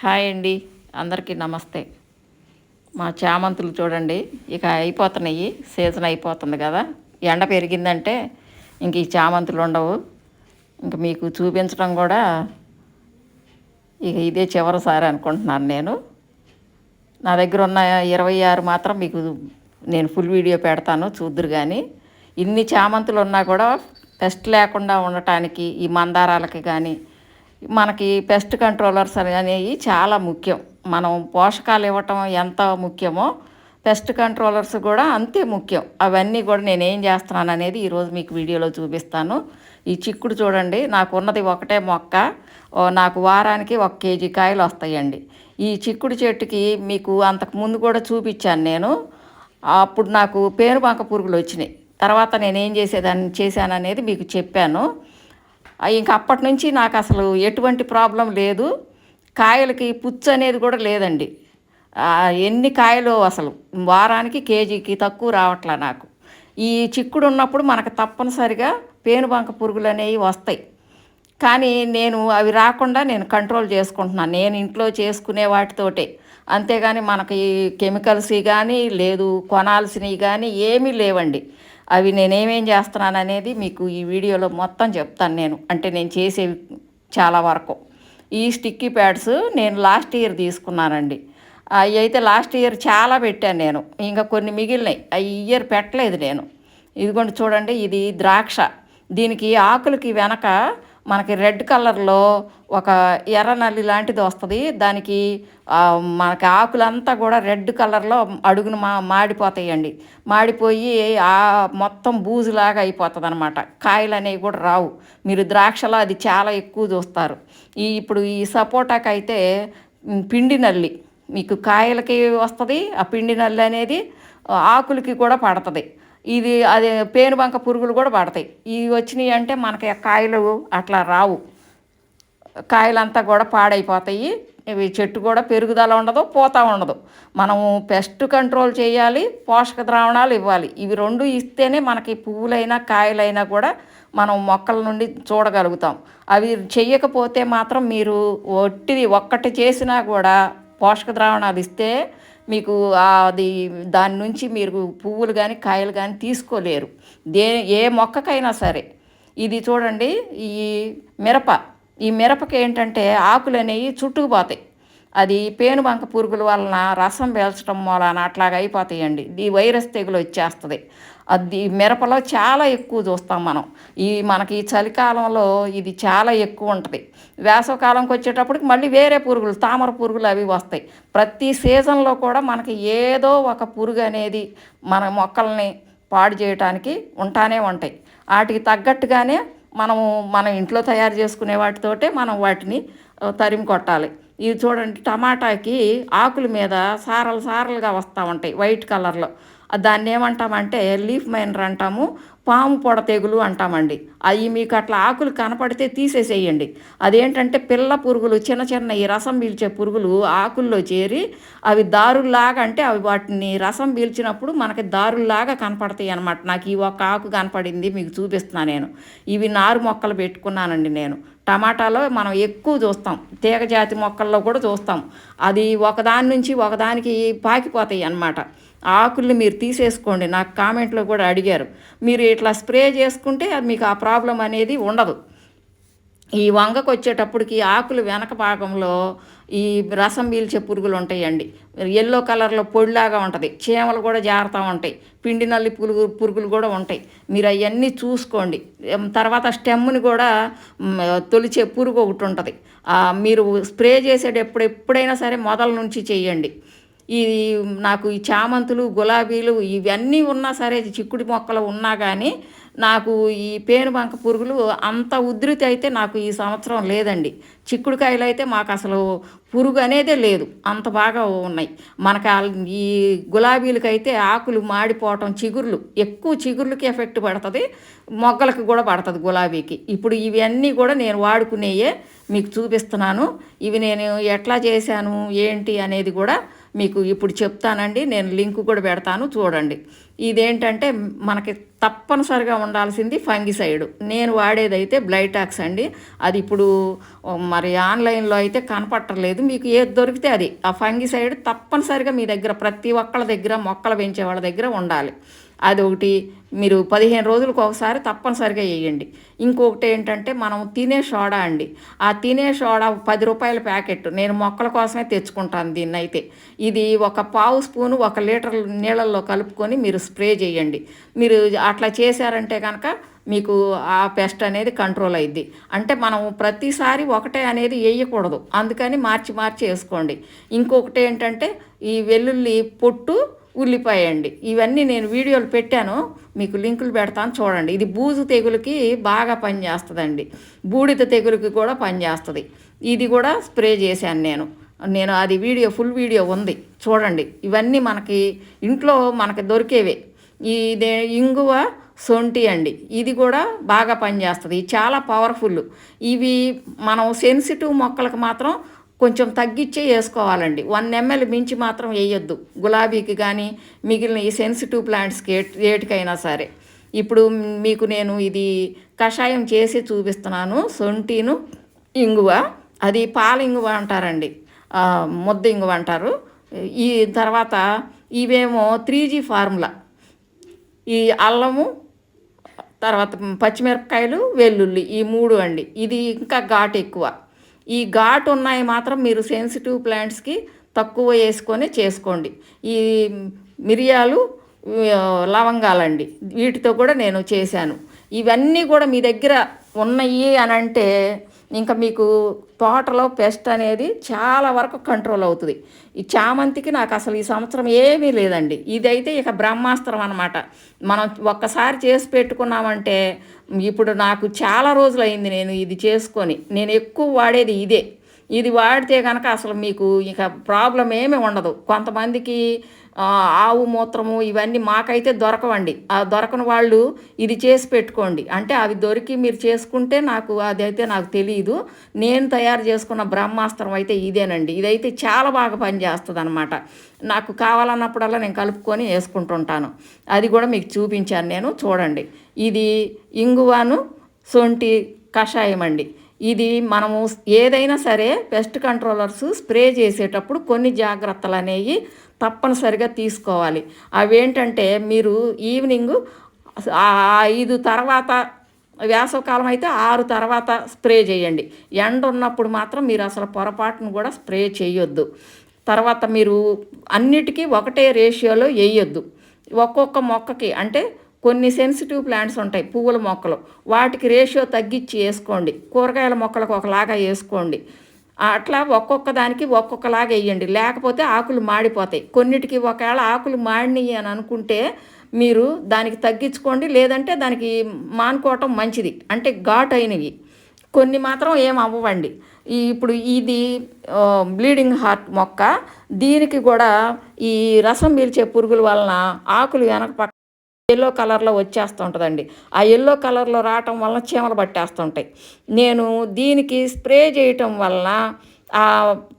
Hi అండి అందరికీ నమస్తే. మా చామంతులు చూడండి ఇక అయిపోతున్నాయి సీజన్ అయిపోతుంది కదా. ఎండ పెరిగిందంటే ఇంక ఈ చామంతులు ఉండవు. ఇంక మీకు చూపించడం కూడా ఇక ఇదే చివరిసారి అనుకుంటున్నాను నేను. నా దగ్గర ఉన్న ఇరవై ఆరు మాత్రం మీకు నేను ఫుల్ వీడియో పెడతాను చూద్దురు కానీ ఇన్ని చామంతులు ఉన్నా కూడా పెస్ట్ లేకుండా ఉండటానికి ఈ మందారాలకి కానీ మనకి పెస్ట్ కంట్రోలర్స్ అనేవి చాలా ముఖ్యం. మనం పోషకాలు ఇవ్వటం ఎంత ముఖ్యమో పెస్ట్ కంట్రోలర్స్ కూడా అంతే ముఖ్యం. అవన్నీ కూడా నేనేం చేస్తున్నాను అనేది ఈరోజు మీకు వీడియోలో చూపిస్తాను. ఈ చిక్కుడు చూడండి నాకు ఉన్నది ఒకటే మొక్క. నాకు వారానికి ఒక కేజీ కాయలు వస్తాయండి. ఈ చిక్కుడు చెట్టుకి మీకు అంతకు ముందు కూడా చూపించాను నేను. అప్పుడు నాకు పేరుబంక పురుగులు వచ్చినాయి. తర్వాత నేనేం చేసేదాన్ని చేశాననేది మీకు చెప్పాను. ఇంక అప్పటి నుంచి నాకు అసలు ఎటువంటి ప్రాబ్లం లేదు. కాయలకి పుచ్చు అనేది కూడా లేదండి. ఎన్ని కాయలు అసలు వారానికి కేజీకి తక్కువ రావట్లా నాకు. ఈ చిక్కుడు ఉన్నప్పుడు మనకు తప్పనిసరిగా పేనుబంక పురుగులు అనేవి వస్తాయి. కానీ నేను అవి రాకుండా నేను కంట్రోల్ చేసుకుంటున్నాను. నేను ఇంట్లో చేసుకునే వాటితోటే. అంతేగాని మనకి కెమికల్స్ కానీ లేదు కొనాల్సినవి కానీ ఏమీ లేవండి. అవి నేనేమేం చేస్తున్నాను అనేది మీకు ఈ వీడియోలో మొత్తం చెప్తాను నేను. అంటే నేను చేసేవి చాలా వరకు. ఈ స్టిక్కీ ప్యాడ్స్ నేను లాస్ట్ ఇయర్ తీసుకున్నానండి. అవి అయితే లాస్ట్ ఇయర్ చాలా పెట్టాను నేను. ఇంకా కొన్ని మిగిలినాయి. అవి ఇయర్ పెట్టలేదు నేను. ఇదిగోండి చూడండి ఇది ద్రాక్ష. దీనికి ఆకులకి వెనక మనకి రెడ్ కలర్లో ఒక ఎర్ర నల్లి లాంటిది వస్తుంది. దానికి మనకి ఆకులంతా కూడా రెడ్ కలర్లో అడుగును మా మాడిపోతాయండి. మాడిపోయి ఆ మొత్తం బూజులాగా అయిపోతుంది అనమాట కాయలు అనేవి కూడా రావు. మీరు ద్రాక్షలో అది చాలా ఎక్కువ చూస్తారు. ఈ ఇప్పుడు ఈ సపోటాకి అయితే పిండి నల్లి మీకు కాయలకి వస్తుంది ఆ పిండి నల్లి అనేది ఆకులకి కూడా పడుతుంది. ఇది అది పేనుబంక పురుగులు కూడా పడతాయి. ఇవి వచ్చినాయి అంటే మనకి కాయలు అట్లా రావు. కాయలంతా కూడా పాడైపోతాయి. ఇవి చెట్టు కూడా పెరుగుదల ఉండదు పోతా ఉండదు. మనము పెస్ట్ కంట్రోల్ చేయాలి పోషక ద్రావణాలు ఇవ్వాలి. ఇవి రెండు ఇస్తేనే మనకి పువ్వులైనా కాయలైనా కూడా మనం మొక్కల నుండి చూడగలుగుతాం. అవి చెయ్యకపోతే మాత్రం మీరు ఒట్టిది ఒక్కటి చేసినా కూడా పోషక ద్రావణాలు ఇస్తే మీకు అది దాని నుంచి మీరు పువ్వులు కానీ కాయలు కానీ తీసుకోలేరు. దే ఏ మొక్కకైనా సరే. ఇది చూడండి ఈ మిరప. ఈ మిరపకి ఏంటంటే ఆకులు అనేవి చుట్టుకుపోతాయి. అది పేనుబంక పురుగుల వలన రసం పీల్చడం మూలన అట్లాగ అయిపోతాయండి. ఈ వైరస్ తెగులు వచ్చేస్తుంది. అది మిరపలో చాలా ఎక్కువ చూస్తాం మనం. ఈ మనకి ఈ చలికాలంలో ఇది చాలా ఎక్కువ ఉంటుంది. వేసవకాలంకి వచ్చేటప్పటికి మళ్ళీ వేరే పురుగులు తామర పురుగులు అవి వస్తాయి. ప్రతి సీజన్లో కూడా మనకి ఏదో ఒక పురుగు అనేది మన మొక్కల్ని పాడు చేయటానికి ఉంటానే ఉంటాయి. వాటికి తగ్గట్టుగానే మనము మన ఇంట్లో తయారు చేసుకునే వాటితోటే మనం వాటిని తరిమి కొట్టాలి. ఇవి చూడండి టమాటాకి ఆకుల మీద సారలు సారలుగా వస్తూ ఉంటాయి వైట్ కలర్లో. దాన్ని ఏమంటామంటే లీఫ్ మైనర్ అంటాము పాము పొడ తెగులు అంటామండి. అవి మీకు అట్లా ఆకులు కనపడితే తీసేసేయండి. అదేంటంటే పిల్ల పురుగులు చిన్న చిన్న ఈ రసం పీల్చే పురుగులు ఆకుల్లో చేరి అవి దారుల్లాగా అంటే అవి వాటిని రసం పీల్చినప్పుడు మనకి దారుల్లాగా కనపడతాయి అనమాట నాకు ఈ ఒక్క ఆకు కనపడింది మీకు చూపిస్తున్నాను నేను. ఇవి నారు మొక్కలు పెట్టుకున్నానండి నేను. టమాటాలో మనం ఎక్కువ చూస్తాం. తీగ జాతి మొక్కల్లో కూడా చూస్తాం. అది ఒకదాని నుంచి ఒకదానికి పాకిపోతాయి అన్నమాట. ఆకుల్ని మీరు తీసేసుకోండి. నాకు కామెంట్లో కూడా అడిగారు. మీరు ఇట్లా స్ప్రే చేసుకుంటే అది మీకు ఆ ప్రాబ్లం అనేది ఉండదు. ఈ వంగకు వచ్చేటప్పటికి ఆకులు వెనక భాగంలో ఈ రసం పీల్చే పురుగులు ఉంటాయండి. ఎల్లో కలర్లో పొడిలాగా ఉంటుంది. చీమలు కూడా జారుతూ ఉంటాయి. పిండి నల్లి పురుగు పురుగులు కూడా ఉంటాయి. మీరు అవన్నీ చూసుకోండి. తర్వాత స్టెమ్ని కూడా తొలిచే పురుగు ఒకటి ఉంటుంది. మీరు స్ప్రే చేసేటప్పుడు ఎప్పుడైనా సరే మొదల నుంచి చేయండి. ఈ నాకు ఈ చామంతులు గులాబీలు ఇవన్నీ ఉన్నా సరే చిక్కుడు మొక్కలు ఉన్నా కానీ నాకు ఈ పేనుబంక పురుగులు అంత ఉధృతి అయితే నాకు ఈ సంవత్సరం లేదండి. చిక్కుడుకాయలు అయితే మాకు అసలు పురుగు అనేదే లేదు. అంత బాగా ఉన్నాయి. మనకు ఈ గులాబీలకైతే ఆకులు మాడిపోవటం చిగుర్లు. ఎక్కువ చిగుర్లకి ఎఫెక్ట్ పడుతుంది. మొగ్గలకు కూడా పడుతుంది గులాబీకి. ఇప్పుడు ఇవన్నీ కూడా నేను వాడుకునేయే మీకు చూపిస్తున్నాను. ఇవి నేను ఎట్లా చేశాను ఏంటి అనేది కూడా మీకు ఇప్పుడు చెప్తానండి నేను లింక్ కూడా పెడతాను చూడండి. ఇదేంటంటే మనకి తప్పనిసరిగా ఉండాల్సింది ఫంగిసైడ్. నేను వాడేదైతే బ్లైటాక్స్ అండి అది ఇప్పుడు మరి ఆన్లైన్లో అయితే కనపట్టలేదు. మీకు ఏది దొరికితే అది. ఆ ఫంగిసైడ్ తప్పనిసరిగా మీ దగ్గర ప్రతి ఒక్కళ్ళ దగ్గర మొక్కలు పెంచే వాళ్ళ దగ్గర ఉండాలి. అదొకటి. మీరు పదిహేను రోజులకు ఒకసారి తప్పనిసరిగా వేయండి. ఇంకొకటి ఏంటంటే మనం తినే సోడా అండి. ఆ తినే సోడా పది రూపాయల ప్యాకెట్ నేను మొక్కల కోసమే తెచ్చుకుంటాను దీన్ని అయితే ఇది ఒక పావు స్పూను ఒక లీటర్ నీళ్ళల్లో కలుపుకొని మీరు స్ప్రే చేయండి. మీరు అట్లా చేశారంటే కనుక మీకు ఆ పెస్ట్ అనేది కంట్రోల్ అయింది అంటే మనం ప్రతిసారి ఒకటే అనేది వేయకూడదు. అందుకని మార్చి మార్చి వేసుకోండి. ఇంకొకటి ఏంటంటే ఈ వెల్లుల్లి పొట్టు ఉల్లిపాయ అండి ఇవన్నీ నేను వీడియోలు పెట్టాను. మీకు లింకులు పెడతాను చూడండి. ఇది బూజు తెగులకి బాగా పనిచేస్తుందండి బూడిద తెగులకి కూడా పనిచేస్తుంది ఇది కూడా స్ప్రే చేశాను నేను. నేను అది వీడియో ఫుల్ వీడియో ఉంది. చూడండి. ఇవన్నీ మనకి ఇంట్లో మనకి దొరికేవే. ఇదే ఇంగువ సొంటి అండి. ఇది కూడా బాగా పనిచేస్తుంది చాలా పవర్ఫుల్. ఇవి మనం సెన్సిటివ్ మొక్కలకు మాత్రం కొంచెం తగ్గించే వేసుకోవాలండి. వన్ ఎంఎల్ మించి మాత్రం వేయొద్దు. గులాబీకి కానీ మిగిలిన ఈ సెన్సిటివ్ ప్లాంట్స్కి ఏటికైనా సరే. ఇప్పుడు మీకు నేను ఇది కషాయం చేసి చూపిస్తున్నాను. సొంటిను ఇంగువ అది పాల ఇంగువ అంటారండి. ముద్ద ఇంగువ అంటారు. ఈ తర్వాత ఇవేమో త్రీ జీ ఫార్ములా. ఈ అల్లము తర్వాత పచ్చిమిరపకాయలు వెల్లుల్లి ఈ మూడు అండి. ఇది ఇంకా ఘాటు ఎక్కువ. ఈ ఘాటు ఉన్నాయి మాత్రం మీరు సెన్సిటివ్ ప్లాంట్స్కి తక్కువ వేసుకొని చేసుకోండి. ఈ మిరియాలు లవంగాలండి వీటితో కూడా నేను చేశాను. ఇవన్నీ కూడా మీ దగ్గర ఉన్నాయి అని అంటే ఇంకా మీకు తోటలో పెస్ట్ అనేది చాలా వరకు కంట్రోల్ అవుతుంది. ఈ చామంతికి నాకు అసలు ఈ సంవత్సరం ఏమీ లేదండి. ఇదైతే ఇక బ్రహ్మాస్త్రం అనమాట మనం ఒక్కసారి చేసి పెట్టుకున్నామంటే ఇప్పుడు నాకు చాలా రోజులు అయింది నేను ఇది చేసుకొని. నేను ఎక్కువ వాడేది ఇదే. ఇది వాడితే కనుక అసలు మీకు ఇక ప్రాబ్లం ఏమీ ఉండదు. కొంతమందికి ఆవు మూత్రము ఇవన్నీ మాకైతే దొరకవండి. ఆ దొరకని వాళ్ళు ఇది చేసి పెట్టుకోండి. అంటే అవి దొరికి మీరు చేసుకుంటే నాకు అదైతే నాకు తెలియదు నేను తయారు చేసుకున్న బ్రహ్మాస్త్రం అయితే ఇదేనండి. ఇదైతే చాలా బాగా పనిచేస్తుంది అనమాట నాకు కావాలన్నప్పుడల్లా నేను కలుపుకొని వేసుకుంటుంటాను. అది కూడా మీకు చూపించాను నేను. చూడండి. ఇది ఇంగువాను సొంటి కషాయం అండి ఇది మనము ఏదైనా సరే పెస్ట్ కంట్రోలర్స్ స్ప్రే చేసేటప్పుడు కొన్ని జాగ్రత్తలు అనేవి తప్పనిసరిగా తీసుకోవాలి. అవేంటంటే మీరు ఈవినింగ్ ఐదు తర్వాత వేసవకాలం అయితే ఆరు తర్వాత స్ప్రే చేయండి. ఎండ ఉన్నప్పుడు మాత్రం మీరు అసలు పొరపాటును కూడా స్ప్రే చేయొద్దు. తర్వాత మీరు అన్నిటికీ ఒకటే రేషియోలో వేయొద్దు. ఒక్కొక్క మొక్కకి అంటే కొన్ని సెన్సిటివ్ ప్లాంట్స్ ఉంటాయి పువ్వుల మొక్కలు. వాటికి రేషియో తగ్గించి వేసుకోండి. కూరగాయల మొక్కలకు ఒకలాగా వేసుకోండి. అట్లా ఒక్కొక్క దానికి ఒక్కొక్కలాగా వేయండి. లేకపోతే ఆకులు మాడిపోతాయి. కొన్నిటికి ఒకవేళ ఆకులు మాడినవి అని అనుకుంటే మీరు దానికి తగ్గించుకోండి. లేదంటే దానికి మానుకోవటం మంచిది. అంటే ఘాట్ అయినవి కొన్ని మాత్రం ఏం అవ్వండి ఇప్పుడు ఇది బ్లీడింగ్ హార్ట్ మొక్క. దీనికి కూడా ఈ రసం పీల్చే పురుగుల వలన ఆకులు వెనక పక్క ఎల్లో కలర్లో వచ్చేస్తుంటుందండి ఆ ఎల్లో కలర్లో రావటం వలన చీమలు పట్టేస్తుంటాయి. నేను దీనికి స్ప్రే చేయటం వలన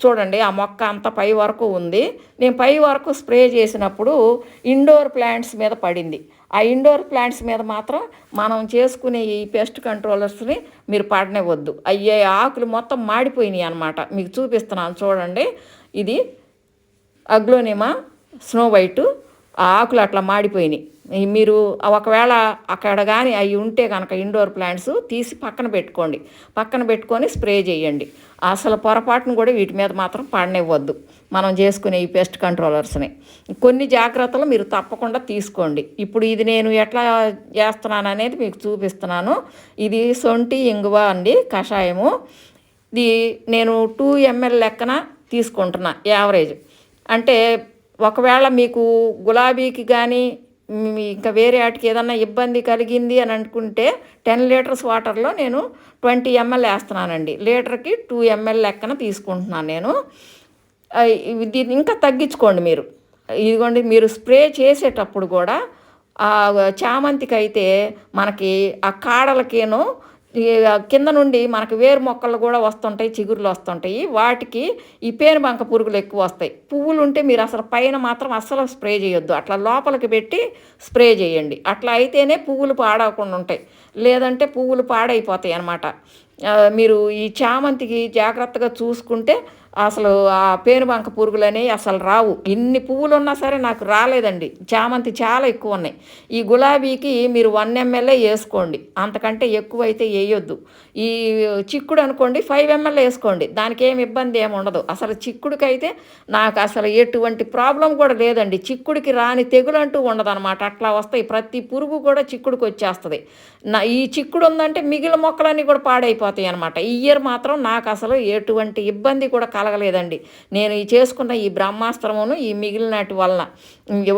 చూడండి ఆ మొక్క అంత పై వరకు ఉంది. నేను పై వరకు స్ప్రే చేసినప్పుడు ఇండోర్ ప్లాంట్స్ మీద పడింది. ఆ ఇండోర్ ప్లాంట్స్ మీద మాత్రం మనం చేసుకునే ఈ పెస్ట్ కంట్రోలర్స్ని మీరు పడనివ్వద్దు. అయ్యే ఆకులు మొత్తం మాడిపోయినాయి అనమాట మీకు చూపిస్తున్నాను చూడండి. ఇది అగ్లోనిమా స్నో వైటు ఆ ఆకులు అట్లా మాడిపోయినాయి. మీరు ఒకవేళ అక్కడ కానీ అవి ఉంటే కనుక ఇండోర్ ప్లాంట్స్ తీసి పక్కన పెట్టుకోండి. పక్కన పెట్టుకొని స్ప్రే చేయండి. అసలు పొరపాటును కూడా వీటి మీద మాత్రం పడనివ్వద్దు. మనం చేసుకునే ఈ పెస్ట్ కంట్రోలర్స్ని కొన్ని జాగ్రత్తలు మీరు తప్పకుండా తీసుకోండి. ఇప్పుడు ఇది నేను ఎట్లా చేస్తున్నాను అనేది మీకు చూపిస్తున్నాను. ఇది సొంటి ఇంగువ అండి కషాయము. ఇది నేను టూ ఎంఎల్ లెక్కన తీసుకుంటున్నా యావరేజ్ అంటే ఒకవేళ మీకు గులాబీకి కానీ ఇంకా వేరే వాటికి ఏదన్నా ఇబ్బంది కలిగింది అని అనుకుంటే టెన్ లీటర్స్ వాటర్లో నేను ట్వంటీ ఎంఎల్ వేస్తున్నానండి. లీటర్కి టూ ఎంఎల్ లెక్కన తీసుకుంటున్నాను నేను. దీన్ని ఇంకా తగ్గించుకోండి మీరు. ఇదిగోండి మీరు స్ప్రే చేసేటప్పుడు కూడా చామంతికి అయితే మనకి ఆ కాడలకేనో కింద నుండి మనకు వేరు మొక్కలు కూడా వస్తుంటాయి చిగురులు వస్తుంటాయి. వాటికి ఈ పేనుబంక పురుగులు ఎక్కువ వస్తాయి. పువ్వులు ఉంటే మీరు అసలు పైన మాత్రం అస్సలు స్ప్రే చేయొద్దు. అట్లా లోపలికి పెట్టి స్ప్రే చేయండి. అట్లా అయితేనే పువ్వులు పాడవకుండా ఉంటాయి. లేదంటే పువ్వులు పాడైపోతాయి అన్నమాట. మీరు ఈ చామంతికి జాగ్రత్తగా చూసుకుంటే అసలు ఆ పేనుబంక పురుగులు అసలు రావు. ఇన్ని పువ్వులు ఉన్నా సరే నాకు రాలేదండి. చామంతి చాలా ఎక్కువ ఉన్నాయి. ఈ గులాబీకి మీరు వన్ ఎంఎల్ఏ వేసుకోండి. అంతకంటే ఎక్కువ అయితే వేయొద్దు. ఈ చిక్కుడు అనుకోండి ఫైవ్ ఎంఎల్ఏ వేసుకోండి. దానికి ఏమి ఇబ్బంది ఏమి ఉండదు. అసలు చిక్కుడికైతే నాకు అసలు ఎటువంటి ప్రాబ్లం కూడా లేదండి. చిక్కుడికి రాని తెగులు అంటూ ఉండదనమాట అట్లా వస్తాయి. ప్రతి పురుగు కూడా చిక్కుడికి వచ్చేస్తుంది. నా ఈ చిక్కుడు ఉందంటే మిగిలిన మొక్కలన్నీ కూడా పాడైపోతాయి అనమాట ఈ ఇయర్ మాత్రం నాకు అసలు ఎటువంటి ఇబ్బంది కూడా కలగలేదండి. నేను ఈ చేసుకున్న ఈ బ్రహ్మాస్త్రమును ఈ మిగిలినటి వలన.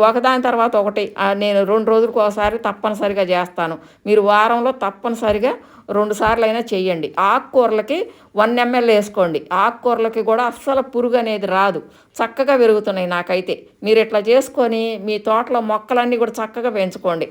ఒకదాని తర్వాత ఒకటి నేను రెండు రోజులకు ఒకసారి తప్పనిసరిగా చేస్తాను. మీరు వారంలో తప్పనిసరిగా రెండు సార్లు అయినా చెయ్యండి. ఆకుకూరలకి వన్ ఎంఎల్ వేసుకోండి. ఆకుకూరలకి కూడా అస్సలు పురుగు అనేది రాదు. చక్కగా పెరుగుతున్నాయి నాకైతే. మీరు ఇట్లా చేసుకొని మీ తోటలో మొక్కలన్నీ కూడా చక్కగా పెంచుకోండి.